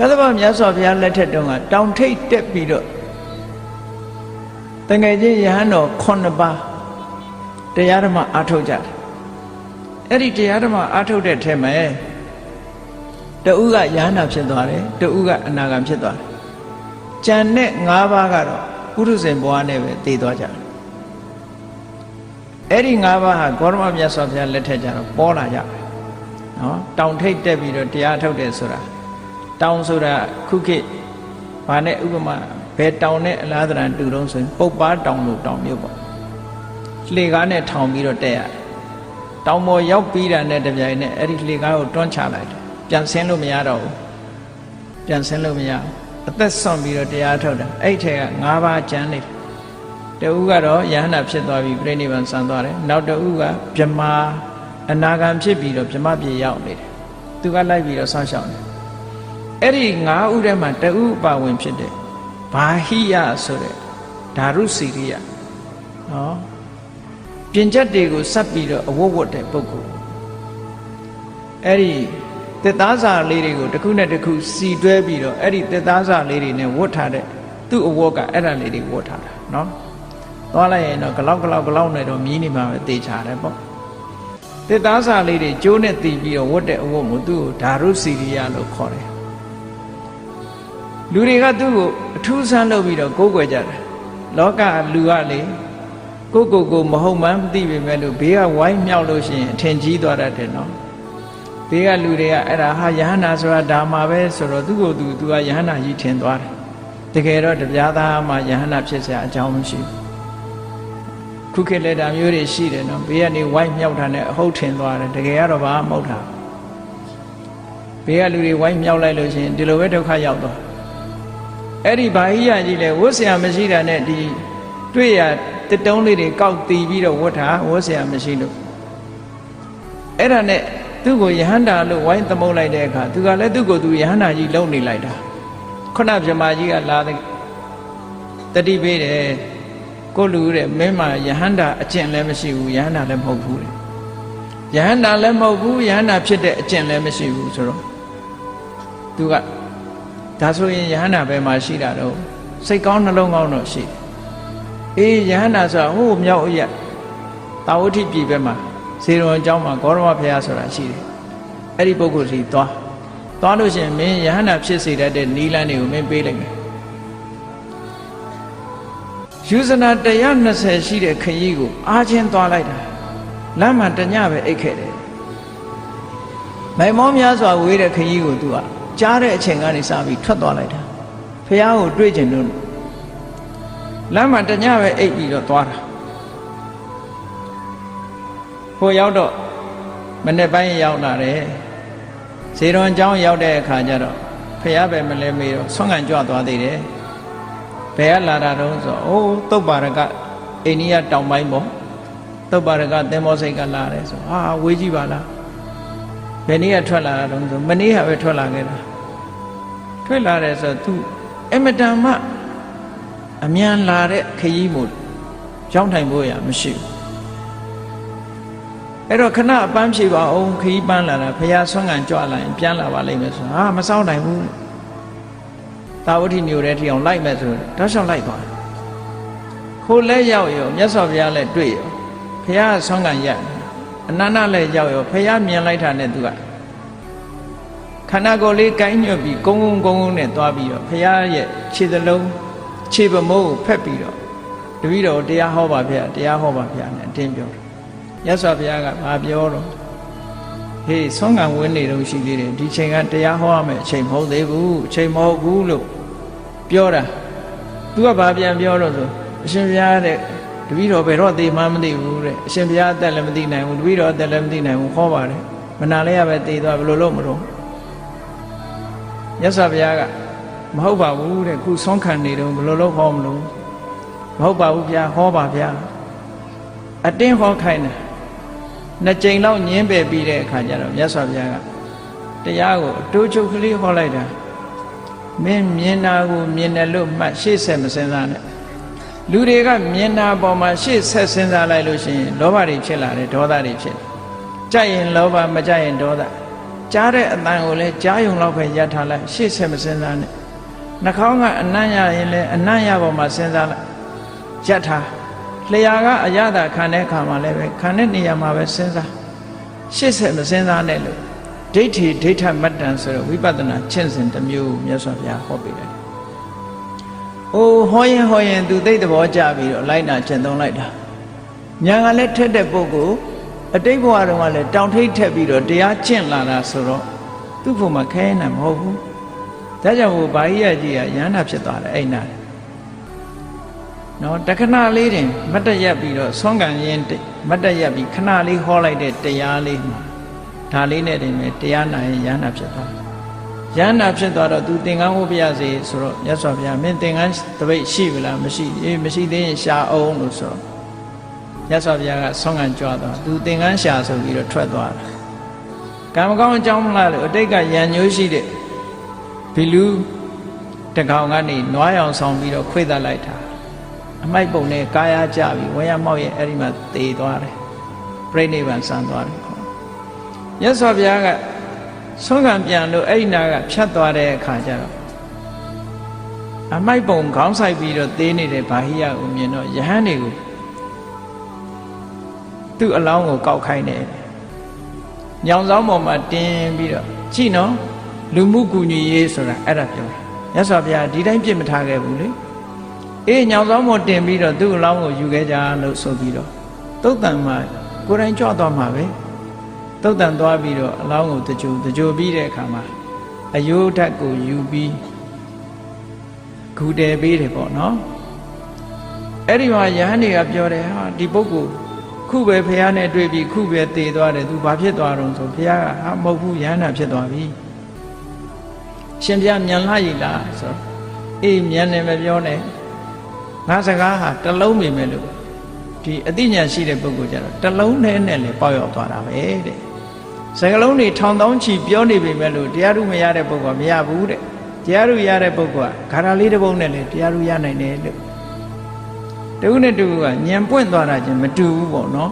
ကသဗ္ဗမြတ်စွာဘုရားလက်ထက်တုန်းကတောင်ထိပ်တက်ပြီးတော့တငယ်ချင်းယဟန်တော်9ပါးတရားဓမ္မအားထုတ်ကြတယ်အဲ့ဒီတရားဓမ္မအားထုတ်တဲ့ထဲမှာတဦးကယဟန္တာဖြစ်သွားတယ်တဦးကအနာဂံဖြစ်သွားတယ်ကြံတဲ့၅ပါးကတော့ပုရုဇဉ်ဘဝနဲ့ပဲတည်သွားကြတယ်အဲ့ဒီ၅ပါးဟာဂေါရမမြတ်စွာဘုရားလက်ထက်ကျတော့ပေါ်လာကြတယ်နော်တောင်ထိပ်တက်ပြီးတော့တရားထုတ်တယ်ဆိုတာ တောင်ဆိုတာခုခေတ်ဘာနဲ့ဥပမာဘယ်တောင်နဲ့အလားတရံတူတုံးဆိုရင်ပုပ်ပါတောင်လို့တောင်မြို့ပေါ့လှေကားနဲ့ထောင်ပြီးတော့တက်ရတယ်တောင်ပေါ်ရောက်ပြီးတာနဲ့တပြိုင်နက်အဲ့ဒီလှေကားကိုတွန်းချလိုက်တယ်ပြန်ဆင်းလို့မရတော့ဘူးပြန်ဆင်းလို့မရဘူးအသက်ဆွန့်ပြီးတော့တရားထုတ်တာအဲ့ထက်က၅ပါးကျမ်းနေတယ်တဦးကတော့ယဟန္တာဖြစ်သွားပြီးပြိဋိဘံဆံသွားတယ်နောက်တဦးကဗြဟ္မာအနာဂံဖြစ်ပြီးတော့ဗြဟ္မပြေရောက်နေတယ်သူကလိုက်ပြီးတော့ဆောင်းရှောင်းတယ် အဲ့ဒီ၅ဦးထဲမှာတဦးပါဝင်ဖြစ်တဲ့ဘာဟိယဆိုတဲ့ဓာရုစီရိယနော်ပြင်ချက်တွေကိုစပ်ပြီးတော့အဝတ်ဝတ်တဲ့ပုဂ္ဂိုလ်အဲ့ဒီတက်သားစာလေးတွေကိုတစ်ခုနဲ့တစ်ခုစီတွဲပြီးတော့အဲ့ဒီတက်သားစာလေးတွေနဲ့ဝတ်ထားတဲ့သူ့အဝတ်ကအဲ့ဒါလေးတွေဝတ်ထားတာနော်သွားလိုက်ရင်တော့ဂလောက်ဂလောက်ဂလောက်နဲ့တော့မြည်နေမှာပဲတေချာတယ်ပေါ့တက်သားစာလေးတွေကျိုးနဲ့တီးပြီးတော့ဝတ်တဲ့အဝတ်ကိုသူ့ကိုဓာရုစီရိယလို့ခေါ်တယ် လူတွေကသူ့ကိုအထူးဆန်းလုပ်ပြီးတော့ကိုးကွယ်ကြတယ်လောကလူကလေကိုကိုကိုမဟုတ်မှန်းမသိပေမဲ့လို့ဘေးကဝိုင်းမြောက်လို့ရှိရင်အထင်ကြီးသွားတတ်တယ်နော်ဘေးကလူတွေကအဲ့ဒါဟာယဟနာဆိုတာဒါမှပဲဆိုတော့သူ့ကိုယ်သူသူကယဟနာကြီးထင်သွားတယ်တကယ်တော့တပြားသားမှယဟနာဖြစ်စရာအကြောင်းမရှိဘူးခုခေတ်လက်တာမျိုးတွေရှိတယ်နော်ဘေးကနေဝိုင်းမြောက်တာနဲ့အဟုတ်ထင်သွားတယ်တကယ်ကတော့ဘာမှမဟုတ်တာဘေးကလူတွေဝိုင်းမြောက်လိုက်လို့ရှိရင်ဒီလိုပဲဒုက္ခရောက်သွား အဲ့ဒီဘာဟိယကြီးလဲဝတ်ဆရာမရှိတာနဲ့ဒီတွေ့ရတက်တုံးလေးတွေကောက်တီးပြီးတော့ဝတ်တာဝတ်ဆရာမရှိလို့အဲ့ဒါနဲ့သူ့ကိုယဟန္တာလို့ဝိုင်းသမုတ်လိုက်တဲ့အခါသူကလည်းသူ့ကိုသူယဟန္တာကြီးလုံနေလိုက်တာခုနမြမကြီးကလာတဲ့တတိပေးတယ်ကိုလူတဲ့မင်းမယဟန္တာအကျင့်လည်းမရှိဘူးယဟန္တာလည်းမဟုတ်ဘူးတဲ့ယဟန္တာလည်းမဟုတ်ဘူးယဟန္တာဖြစ်တဲ့အကျင့်လည်းမရှိဘူးဆိုတော့သူက ဒါဆိုရင်ယဟန္တာဘယ်မှာရှိတာတော့စိတ်ကောင်းနှလုံးကောင်းတော့ရှိတယ်အေးယဟန္တာဆိုတာဟိုမြောက်အရက်တာဝတိပြည်ဘက်မှာဇေရုံအကြောင်းမှာဂေါရမဘုရားဆိုတာရှိတယ်အဲ့ဒီပုဂ္ဂိုလ်စီသွားသွားလို့ရှိရင်မင်းယဟန္တာဖြစ်စေတတ်တဲ့နီလန်းတွေကိုမင်းပေးလိုက်မယ်ယူဇနာ120ရှိတဲ့ခရီးကိုအားချင်းသွားလိုက်တာလမ်းမှာတညပဲအိတ်ခဲ့တယ်မိုင်မောများစွာဝေးတဲ့ခရီးကိုသူက ကြားတဲ့အချိန်ကနေစပြီးထွက်သွားလိုက်တာဖះကိုတွေ့ကျင်လို့လမ်းမှာတညပဲအိတ်ပြီးတော့သွားတာဟိုရောက်တော့မနေ့ပိုင်းရောက်လာတယ်ဇေရွန်ကျောင်းရောက်တဲ့အခါကျတော့ဖះပဲမလဲမေးတော့ဆွမ်းခံကြွသွားသေးတယ်ဘယ်ကလာတာတုံးဆိုအိုးတုတ်ပါရကအိန္ဒိယတောင်ပိုင်းပေါ့တုတ်ပါရကသင်္ဘောစိတ်ကလာတယ်ဆိုဟာဝေးကြည့်ပါလားဘယ်နေ့ကထွက်လာတာတုံးဆိုမနေ့ကပဲထွက်လာခဲ့တာ ထွက်လာတယ်ဆိုတော့ तू အမတန်မှအမြန်လာတဲ့ခရီးမို့ကြောင်းထိုင်ဖို့ရမရှိဘူးအဲ့တော့ခဏအပန်းဖြေပါအောင်ခရီးပန်းလာတာဖះဆွမ်းကန်ကြွလာရင်ပြန်လာပါလိမ့်မယ်ဆိုဟာမစောင့်နိုင်ဘူးတာဝတိမျိုးတဲ့ထီအောင်လိုက်မယ်ဆိုတော့တောက်လျှောက်လိုက်သွားတယ်ခိုးလဲရောက်ရောမြတ်စွာဘုရားလည်းတွေ့ရောဖះဆွမ်းကန်ရအနန္တလည်းရောက်ရောဖះမြင်လိုက်တာနဲ့သူက ခန္ဓာကိုယ်လေးကိုင်းညွတ်ပြီးကုန်းကုန်းကုန်းကုန်းနဲ့သွားပြီးတော့ဖះရဲ့ခြေသလုံးခြေပမိုးကိုဖက်ပြီးတော့တပည့်တော်တရားဟောပါဗျာတရားဟောပါဗျာနဲ့အတင်းပြောတယ်ရသော်ဘုရားကဘာပြောတော့ဟေးဆုံးကံဝင်နေတော့ရှိသေးတယ်ဒီချိန်ကတရားဟောရမယ်အချိန်မဟုတ်သေးဘူးအချိန်မဟုတ်ဘူးလို့ပြောတာသူကဘာပြန်ပြောတော့ဆိုအရှင်ဘုရားတဲ့တပည့်တော်ဘယ်တော့သိမှမသိဘူးတဲ့အရှင်ဘုရားအသက်လည်းမသိနိုင်ဘူးတပည့်တော်အသက်လည်းမသိနိုင်ဘူးဟောပါတယ်မနာလဲရပဲသိသွားဘယ်လိုလုပ်မလို့ ရသော်ဘုရားကမဟုတ်ပါဘူးတဲ့ခုဆုံးခံနေတော့ဘယ်လိုလုပ်ဟောမလို့မဟုတ်ပါဘူးဗျာဟောပါဗျာအတင်းဟောခိုင်းတယ်နှစ်ကြိမ်လောက်ညင်းပယ်ပြီးတဲ့အခါကျတော့မြတ်စွာဘုရားကတရားကိုအတိုးချုပ်ကလေးဟောလိုက်တာမင်းမြင်တာကိုမြင်တယ်လို့မှတ်ရှေ့ဆက်မစင်စားနဲ့လူတွေကမြင်တာပေါ်မှာရှေ့ဆက်စဉ်းစားလိုက်လို့ရှိရင်လောဘတွေဖြစ်လာတယ်ဒေါသတွေဖြစ်ကြိုက်ရင်လောဘမကြိုက်ရင်ဒေါသ ကြားတဲ့အတန်ကိုလည်းကြားယုံလောက်ပဲရထားလိုက်ရှေ့ဆက်မစင်စားနဲ့နှာခေါင်းကအနံ့ရရင်လည်းအနံ့ရပေါ်မှာစဉ်းစားလိုက်ရထားလျှာကအရသာခံတဲ့အခါမှာလည်းပဲခံတဲ့နေရာမှာပဲစဉ်းစားရှေ့ဆက်မစဉ်းစားနဲ့လို့ဒိဋ္ဌိဒိဋ္ဌမတ္တံဆိုတော့ဝိပဿနာကျင့်စဉ်တစ်မျိုးမြတ်စွာဘုရားဟောပေးတယ်။အိုးဟောရင်ဟောရင်သူသိတဲ့ဘောကြပြီးတော့လိုက်နာကျင့်သုံးလိုက်တာ။ညာကလည်းထက်တဲ့ပုဂ္ဂိုလ် အတိတ်ဘဝတုန်းကလည်းတောင်ထိတ်ထက်ပြီးတော့တရားကျင့်လာတာဆိုတော့သူ့ဖို့မခဲနိုင်မဟုတ်ဘူး။ဒါကြောင့်ဟိုဘာကြီးရကြီးကရဟန္တာဖြစ်သွားတယ်အဲ့နာ။နော်တခဏလေးတင်မတ်တရက်ပြီးတော့ဆွမ်းခံရင်မတ်တရက်ပြီးခဏလေးဟောလိုက်တဲ့တရားလေးမှာဒါလေးနဲ့တင်မယ်တရားနာရင်ရဟန္တာဖြစ်သွားရဟန္တာဖြစ်သွားတော့ तू သင်္ကန်းဝတ်ပြရစေဆိုတော့မြတ်စွာဘုရားမင်းသင်္ကန်းတပိတ်ရှိပြီလားမရှိအေးမရှိသေးရင်ရှာအောင်လို့ဆိုတော့ မြတ်စွာဘုရားကဆွမ်းခံကြွသွား तू သင်္ကန်းရှာဆိုပြီးတော့ထွက်သွားတာကံမကောင်းအကြောင်းမလားလို့အတိတ်ကရံညိုးရှိတဲ့ဘီလူတကောင်ကနေနွားရောင်ဆောင်ပြီးတော့ခွေ့သက်လိုက်တာအမိုက်ပုံနဲ့ကာယကြပြီးဝရမောက်ရဲ့အဲ့ဒီမှာသေသွားတယ်ပြိဋိဘံဆန်သွားတယ်ခေါ်မြတ်စွာဘုရားကဆုံးခံပြန်လို့အဲ့ဒီနာကဖြတ်သွားတဲ့အခါကျတော့အမိုက်ပုံခေါင်းဆိုင်ပြီးတော့သေးနေတဲ့ဗာဟိယကိုမြင်တော့ယဟန်တွေကို သူ့အလောင်းကိုကောက်ခိုင်းတယ်ညောင်ဆောင်ပေါ်မှာတင်းပြီးတော့ကြည့်နော်လူမှုကူညီရေးဆိုတာအဲ့ဒါပြောတာမြတ်စွာဘုရားဒီတိုင်းပြစ်မထားခဲ့ဘူးလေအေးညောင်ဆောင်ပေါ်တင်ပြီးတော့သူ့အလောင်းကိုယူခဲ့ကြလို့ဆိုပြီးတော့တုတ်တန်မှာကိုယ်တိုင်ကြွသွားမှာပဲတုတ်တန်သွားပြီးတော့အလောင်းကိုတကြိုတကြိုပြီးတဲ့အခါမှာအယိုးဓာတ်ကိုယူပြီးဂူတယ်ပေးတယ်ပေါ့နော်အဲ့ဒီမှာယဟန်တွေကပြောတယ်ဟာဒီပုဂ္ဂိုလ် ခုပဲဖះနဲ့တွေ့ပြီးခုပဲတည်သွားတယ်သူဘာဖြစ်သွားတော့ဆိုဖះကဟာမဟုတ်ဘူးယဟန်နာဖြစ်သွားပြီရှင်ပြမြန်လာရည်လားဆိုအေးမြန်တယ်မပြောနဲ့ငါစကားဟာတလုံးမိမယ်လို့ဒီအသိဉာဏ်ရှိတဲ့ပုဂ္ဂိုလ်ကြတော့တလုံးနဲ့နဲ့လည်းပေါက်ရောက်သွားတာပဲတဲ့စကလုံးတွေထောင်တောင်းချီပြောနေပေမဲ့လို့တရားဓုမရတဲ့ပုဂ္ဂိုလ်ကမရဘူးတဲ့တရားဓုရတဲ့ပုဂ္ဂိုလ်ကဂါရာလေးတစ်ပုဒ်နဲ့လည်းတရားဓုရနိုင်တယ်လို့ တခုနဲ့တခုကညံပွင့်သွားတာချင်းမတူဘူးပေါ့နော်